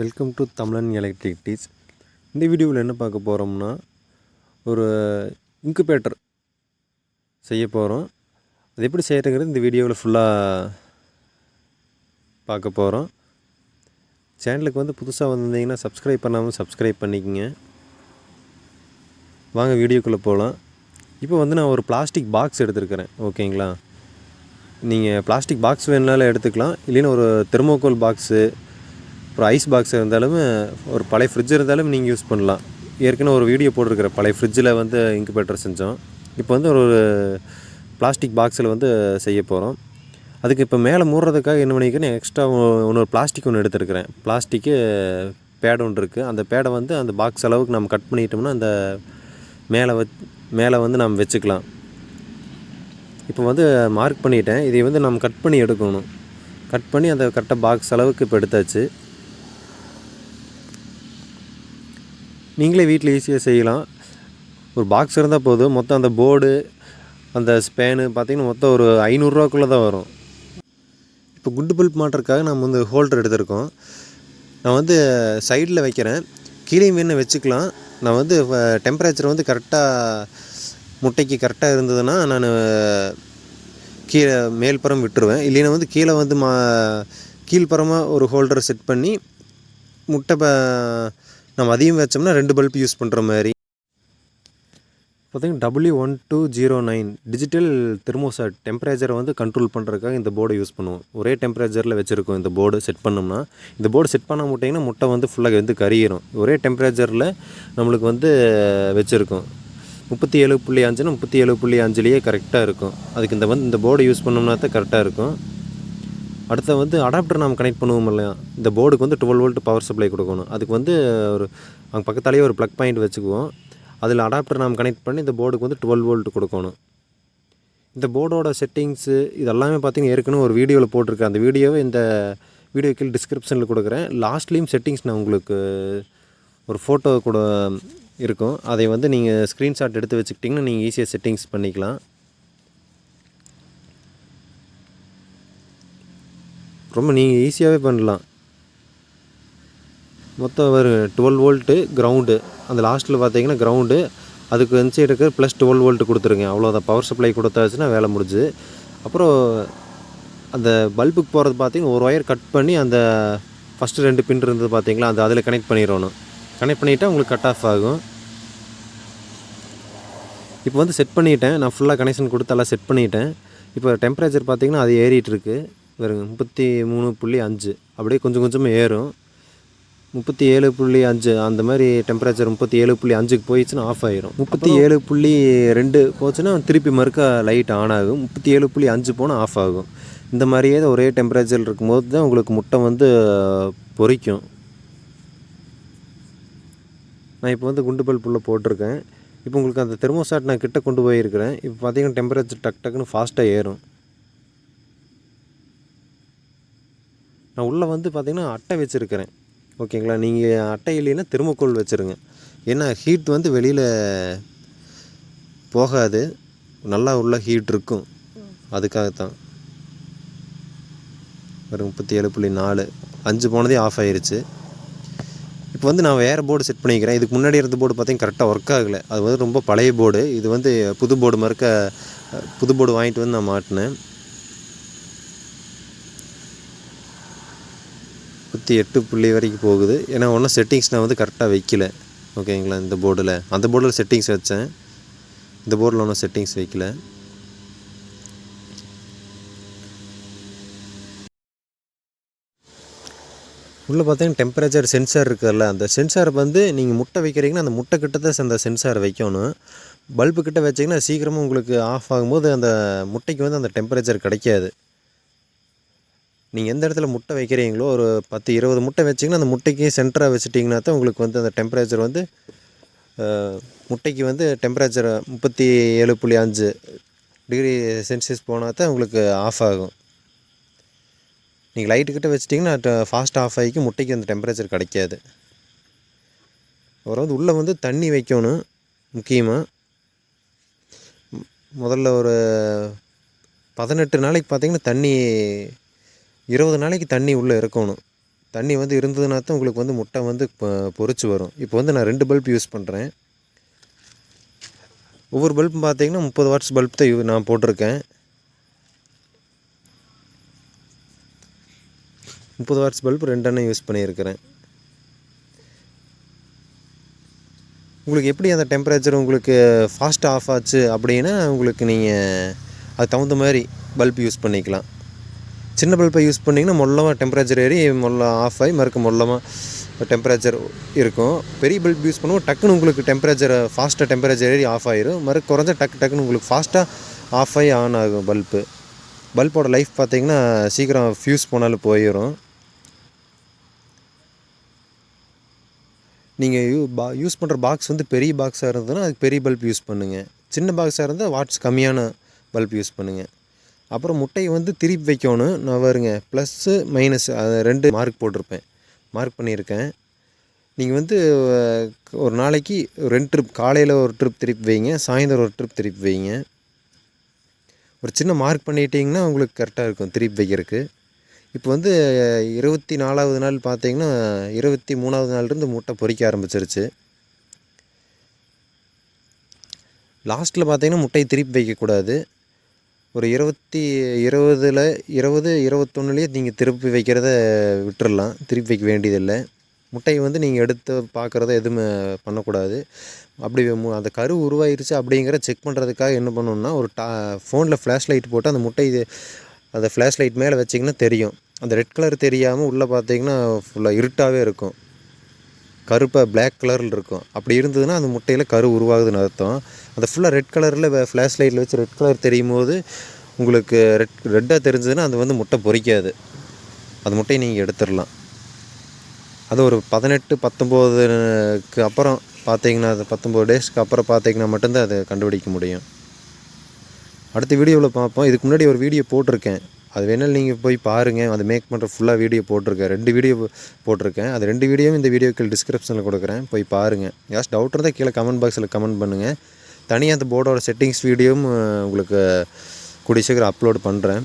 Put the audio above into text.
Welcome to தமிழன் electric டீஸ் இந்த வீடியோவில் என்ன பார்க்க போகிறோம்னா ஒரு இன்குபேட்டர் செய்ய போகிறோம் அது எப்படி செய்கிறங்கிறது இந்த வீடியோவில் ஃபுல்லாக பார்க்க போகிறோம் சேனலுக்கு வந்து புதுசாக வந்திருந்தீங்கன்னா சப்ஸ்கிரைப் பண்ணாமல் சப்ஸ்கிரைப் பண்ணிக்கோங்க. வாங்க வீடியோக்குள்ளே போகலாம் இப்போ வந்து நான் ஒரு பிளாஸ்டிக் பாக்ஸ் எடுத்துருக்கிறேன் ஓகேங்களா? நீங்கள் பிளாஸ்டிக் பாக்ஸ் வேணுனாலும் எடுத்துக்கலாம். இல்லைன்னா ஒரு தெர்மோகோல் பாக்ஸு ஒரு ஐஸ் பாக்ஸ் இருந்தாலும் ஒரு பழைய ஃப்ரிட்ஜ் இருந்தாலும் நீங்கள் யூஸ் பண்ணலாம். ஏற்கனவே ஒரு வீடியோ போட்டிருக்கிற பழைய ஃப்ரிட்ஜில் வந்து இன்குபேட்டர் செஞ்சோம். இப்போ வந்து ஒரு பிளாஸ்டிக் பாக்ஸில் வந்து செய்ய போகிறோம் அதுக்கு இப்போ மேலே மூடுறதுக்காக என்ன பண்ணிக்கிறேன் எக்ஸ்ட்ரா இன்னொரு பிளாஸ்டிக் ஒன்று எடுத்துருக்கிறேன். பிளாஸ்டிக்கு பேட் ஒன்று இருக்குது அந்த பேடை வந்து அந்த பாக்ஸ் அளவுக்கு நம்ம கட் பண்ணிட்டோம்னா அந்த மேலே வச் மேலே வந்து நம்ம வச்சுக்கலாம். இப்போ வந்து மார்க் பண்ணிட்டேன். இதை வந்து நம்ம கட் பண்ணி எடுக்கணும். கட் பண்ணி அந்த கரெக்டாக பாக்ஸ் அளவுக்கு இப்போ எடுத்தாச்சு. நீங்களே வீட்டில் ஈஸியாக செய்யலாம். ஒரு பாக்ஸ் இருந்தால் போதும். மொத்தம் அந்த போர்டு அந்த ஸ்பேனு பார்த்திங்கன்னா மொத்தம் ஒரு ஐநூறுரூவாக்குள்ளே தான் வரும். இப்போ குண்டு பல்ப் மாட்டுறதுக்காக நம்ம வந்து ஹோல்டர் எடுத்திருக்கோம். நான் வந்து சைடில் வைக்கிறேன். கீழே மீன் வச்சுக்கலாம். நான் வந்து டெம்பரேச்சர் வந்து கரெக்டாக முட்டைக்கு கரெக்டாக இருந்ததுன்னா நான் கீழே மேல்புறம் விட்டுருவேன். இல்லைன்னா வந்து கீழே வந்து மா கீழ்ப்புறமாக ஒரு ஹோல்டர் செட் பண்ணி முட்டை ப நம்ம அதிகம் வச்சோம்னா ரெண்டு பல்ப் யூஸ் பண்ணுற மாதிரி. பார்த்தீங்கன்னா W one two zero nine digital thermostat டெம்பரேச்சரை வந்து கண்ட்ரோல் பண்ணுறதுக்காக இந்த போர்டை யூஸ் பண்ணுவோம். ஒரே டெம்பரேச்சரில் வச்சுருக்கோம் இந்த போர்டு செட் பண்ணோம்னா இந்த போர்டு செட் பண்ண முட்டிங்கன்னா முட்டை வந்து ஃபுல்லாக வந்து கரியிடும் ஒரே டெம்பரேச்சரில் நம்மளுக்கு வந்து வச்சுருக்கோம். முப்பத்தி ஏழு புள்ளி அஞ்சுனா முப்பத்தி ஏழு புள்ளி அஞ்சுலேயே கரெக்டாக இருக்கும். அதுக்கு இந்த வந்து இந்த போர்டை யூஸ் பண்ணோம்னா தான் கரெக்டாக இருக்கும். அடுத்த வந்து அடாப்டர் நம்ம கனெக்ட் பண்ணுவோம் இல்லையா? இந்த போர்டுக்கு வந்து டுவெல் வோல்ட் பவர் சப்ளை கொடுக்கணும். அதுக்கு வந்து ஒரு அங்கே பக்கத்தாலேயே ஒரு ப்ளக் பாயிண்ட் வச்சுக்குவோம். அதில் அடாப்டர் நாம் கனெக்ட் பண்ணி இந்த போர்டுக்கு வந்து டுவெல் வோல்ட் கொடுக்கணும். இந்த போர்டோட செட்டிங்ஸு இதெல்லாமே பார்த்தீங்கன்னா ஏற்கனவே ஒரு வீடியோவில் போட்டிருக்கேன். அந்த வீடியோவை இந்த வீடியோ கீழே டிஸ்கிரிப்ஷனில் கொடுக்குறேன். லாஸ்ட்லேயும் செட்டிங்ஸ் நான் உங்களுக்கு ஒரு ஃபோட்டோ கூட இருக்கும். அதை வந்து நீங்கள் ஸ்க்ரீன்ஷாட் எடுத்து வச்சுக்கிட்டிங்கன்னா நீங்கள் ஈஸியாக செட்டிங்ஸ் பண்ணிக்கலாம். ரொம்ப நீங்கள் ஈஸியாகவே பண்ணலாம். மொத்தம் ஒரு டுவெல் வோல்ட்டு கிரவுண்டு அந்த லாஸ்ட்டில் பார்த்தீங்கன்னா கிரவுண்டு அதுக்கு வந்து எடுக்க ப்ளஸ் டுவெல் வோல்ட்டு கொடுத்துருங்க. அவ்வளோதான் பவர் சப்ளை கொடுத்தாச்சுன்னா வேலை முடிஞ்சு. அப்புறம் அந்த பல்புக்கு போகிறது பார்த்தீங்கன்னா ஒரு ஒயர் கட் பண்ணி அந்த ஃபஸ்ட்டு ரெண்டு பின் இருந்தது பார்த்தீங்களா அந்த அதில் கனெக்ட் பண்ணிடணும். கனெக்ட் பண்ணிவிட்டால் உங்களுக்கு கட் ஆஃப் ஆகும். இப்போ வந்து செட் பண்ணிட்டேன். நான் ஃபுல்லாக கனெக்ஷன் கொடுத்து எல்லாம் செட் பண்ணிட்டேன். இப்போ டெம்பரேச்சர் பார்த்திங்கன்னா அது ஏறிட்டுருக்கு வருங்க முப்பத்தி மூணு புள்ளி அஞ்சு. அப்படியே கொஞ்சம் கொஞ்சமாக ஏறும். முப்பத்தி ஏழு புள்ளி அஞ்சு அந்த மாதிரி டெம்பரேச்சர் முப்பத்தி ஏழு புள்ளி அஞ்சுக்கு போயிடுச்சுன்னா ஆஃப் ஆயிரும். முப்பத்தி ஏழு புள்ளி ரெண்டு போச்சுன்னா திருப்பி மறுக்க லைட் ஆன் ஆகும். முப்பத்தி ஏழு புள்ளி அஞ்சு போனால் ஆஃப் ஆகும். இந்த மாதிரியே தான் ஒரே டெம்பரேச்சர் இருக்கும்போது தான் உங்களுக்கு முட்டை வந்து பொரிக்கும் நான் இப்போ வந்து குண்டு பல்புள்ள போட்டிருக்கேன். இப்போ உங்களுக்கு அந்த தெர்மோசாட் நான் கிட்ட கொண்டு போயிருக்கிறேன். இப்போ பார்த்தீங்கன்னா டெம்பரேச்சர் டக் டக்குன்னு ஃபாஸ்ட்டாக ஏறும். நான் உள்ளே வந்து பார்த்திங்கன்னா அட்டை வச்சுருக்கிறேன். ஓகேங்களா? நீங்கள் அட்டை இல்லைன்னா தெர்மோக்கோல் வச்சுருங்க. ஏன்னா ஹீட் வந்து வெளியில் போகாது. நல்லா உள்ள ஹீட் இருக்கும். அதுக்காகத்தான். ஒரு முப்பத்தி ஏழு புள்ளி நாலு. அஞ்சு போனதே ஆஃப் ஆயிருச்சு. இப்போ வந்து நான் வேறு போர்டு செட் பண்ணிக்கிறேன். இதுக்கு முன்னாடி இருந்த போர்டு பார்த்தீங்கன்னா கரெக்டாக ஒர்க் ஆகலை. அது வந்து ரொம்ப பழைய போர்டு இது வந்து புது போர்டு மறுக்க புது போர்டு வாங்கிட்டு வந்து நான் மாட்டினேன். முப்பத்தி எட்டு புள்ளி வரைக்கும் போகுது. ஏன்னா ஒன்றும் செட்டிங்ஸ் நான் வந்து கரெக்டாக வைக்கல. ஓகேங்களா இந்த போர்டில் அந்த போர்டில் செட்டிங்ஸ் வச்சேன். இந்த போர்டில் ஒன்றும் செட்டிங்ஸ் வைக்கல. உள்ளே பார்த்தீங்கன்னா டெம்பரேச்சர் சென்சார் இருக்குதுல்ல? அந்த சென்சார் வந்து நீங்கள் முட்டை வைக்கிறீங்கன்னா அந்த முட்டை கிட்ட தான் அந்த சென்சார் வைக்கணும். பல்பு கிட்ட வச்சிங்கன்னா சீக்கிரமாக உங்களுக்கு ஆஃப் ஆகும்போது அந்த முட்டைக்கு வந்து அந்த டெம்பரேச்சர் கிடைக்காது. நீங்கள் எந்த இடத்துல முட்டை வைக்கிறீங்களோ ஒரு பத்து இருபது முட்டை வச்சிங்கன்னா அந்த முட்டைக்கு சென்டராக வச்சுட்டிங்கன்னா தான் உங்களுக்கு வந்து அந்த டெம்பரேச்சர் வந்து முட்டைக்கு வந்து டெம்பரேச்சர் முப்பத்தி ஏழு புள்ளி அஞ்சு டிகிரி சென்சியஸ் போனால் தான் உங்களுக்கு ஆஃப் ஆகும். நீங்கள் லைட்டு கிட்ட வச்சிட்டிங்கன்னா ஃபாஸ்ட் ஆஃப் ஆகிக்கு முட்டைக்கு அந்த டெம்பரேச்சர் கிடைக்காது. அப்புறம் வந்து உள்ளே வந்து தண்ணி வைக்கணும் முக்கியமாக முதல்ல ஒரு பதினெட்டு நாளைக்கு பார்த்தீங்கன்னா தண்ணி இருபது நாளைக்கு தண்ணி உள்ளே இருக்கணும். தண்ணி வந்து இருந்ததுனா தான் உங்களுக்கு வந்து முட்டை வந்து பொ- வரும். இப்போ வந்து நான் ரெண்டு பல்ப் யூஸ் பண்ணுறேன் ஒவ்வொரு பல்பும் பார்த்தீங்கன்னா முப்பது வாட்ஸ் பல்ப் தான் நான் போட்டிருக்கேன். முப்பது வாட்ஸ் பல்ப் ரெண்டெண்ணம் யூஸ் பண்ணியிருக்கிறேன். உங்களுக்கு எப்படி அந்த டெம்பரேச்சர் உங்களுக்கு ஃபாஸ்ட்டாக ஆஃப் ஆச்சு அப்படின்னா உங்களுக்கு நீங்கள் அது தகுந்த மாதிரி பல்ப் யூஸ் பண்ணிக்கலாம். சின்ன பல்பை யூஸ் பண்ணிங்கன்னா மொல்லமாக டெம்பரேச்சர் ஏறி மொல்ல ஆஃப் ஆகி மறுக்க மொல்லமாக டெம்பரேச்சர் இருக்கும். பெரிய பல்ப் யூஸ் பண்ணுவோம். டக்குன்னு உங்களுக்கு டெம்பரேச்சர் ஃபாஸ்ட்டாக டெம்பரேச்சர் ஏறி ஆஃப் ஆயிரும். மறு குறைஞ்ச டக்கு டக்குன்னு உங்களுக்கு ஃபாஸ்ட்டாக ஆஃப் ஆகி ஆன் ஆகும் பல்பு. பல்போட லைஃப் பார்த்தீங்கன்னா சீக்கிரம் ஃப்யூஸ் போனாலும் போயிடும் நீங்கள் யூ பா யூஸ் பண்ணுற பாக்ஸ் வந்து பெரிய பாக்ஸாக இருந்ததுன்னா அதுக்கு பெரிய பல்ப் யூஸ் பண்ணுங்கள் சின்ன பாக்ஸாக இருந்தால் வாட்ஸ் கம்மியான பல்ப் யூஸ் பண்ணுங்கள் அப்புறம் முட்டையை வந்து திருப்பி வைக்கணும். நான் வருங்க ப்ளஸ்ஸு மைனஸ் அது ரெண்டு மார்க் போட்டிருப்பேன். மார்க் பண்ணியிருக்கேன். நீங்கள் வந்து ஒரு நாளைக்கு ரெண்டு ட்ரிப் காலையில் ஒரு ட்ரிப் திருப்பி வைங்க சாயந்தரம் ஒரு ட்ரிப் திருப்பி வைங்க. ஒரு சின்ன மார்க் பண்ணிட்டீங்கன்னா உங்களுக்கு கரெக்டாக இருக்கும் திருப்பி வைக்கிறதுக்கு. இப்போ வந்து இருபத்தி நாலாவது நாள் பார்த்தீங்கன்னா இருபத்தி மூணாவது நாள்லேருந்து முட்டை பொறிக்க ஆரம்பிச்சிருச்சு. லாஸ்ட்டில் பார்த்தீங்கன்னா முட்டையை திருப்பி வைக்கக்கூடாது. ஒரு இருபத்தி இருபதில் இருபது இருபத்தொன்னுலேயே நீங்கள் திருப்பி வைக்கிறத விட்டுறலாம். திருப்பி வைக்க வேண்டியதில்லை. முட்டையை வந்து நீங்கள் எடுத்து பார்க்குறத எதுவுமே பண்ணக்கூடாது. அப்படி அந்த கரு உருவாயிருச்சு அப்படிங்கிற செக் பண்ணுறதுக்காக என்ன பண்ணணும்னா ஒரு டா ஃபோனில் ஃப்ளாஷ் லைட் போட்டு அந்த முட்டை இது அந்த ஃப்ளாஷ் லைட் மேலே வச்சிங்கன்னா தெரியும். அந்த ரெட் கலர் தெரியாமல் உள்ளே பார்த்தீங்கன்னா ஃபுல்லாக இருட்டாகவே இருக்கும். கருப்பாக பிளாக் கலரில் இருக்கும். அப்படி இருந்ததுன்னா அந்த முட்டையில் கரு உருவாகுதுன்னு அர்த்தம். அதை ஃபுல்லாக ரெட் கலரில் ஃப்ளாஷ் லைட்டில் வச்சு ரெட் கலர் தெரியும் போது உங்களுக்கு ரெட் ரெட்டாக தெரிஞ்சதுன்னா அது வந்து முட்டை பொரிக்காது அந்த முட்டையை நீங்கள் எடுத்துடலாம். அது ஒரு பதினெட்டு பத்தொம்போதுக்கு அப்புறம் பார்த்தீங்கன்னா அது பத்தொம்போது டேஸ்க்கு அப்புறம் பார்த்தீங்கன்னா மட்டும்தான் அதை கண்டுபிடிக்க முடியும். அடுத்த வீடியோவில் பார்ப்போம். இதுக்கு முன்னாடி ஒரு வீடியோ போட்டிருக்கேன். அது வேணாலும் நீங்கள் போய் பாருங்கள் அது மேக் பண்ணுற ஃபுல்லாக வீடியோ போட்டிருக்கேன். ரெண்டு வீடியோ போட்டிருக்கேன். அது ரெண்டு வீடியோவும் இந்த வீடியோக்கள் டிஸ்கிரிப்ஷனில் கொடுக்குறேன். போய் பாருங்கள் யாஸ் டவுட் இருந்தால் கீழே கமெண்ட் பாக்ஸில் கமெண்ட் பண்ணுங்கள் தனியாக அந்த போர்டோட செட்டிங்ஸ் வீடியோவும் உங்களுக்கு கூடிய சீக்கிரம் அப்லோட் பண்ணுறேன்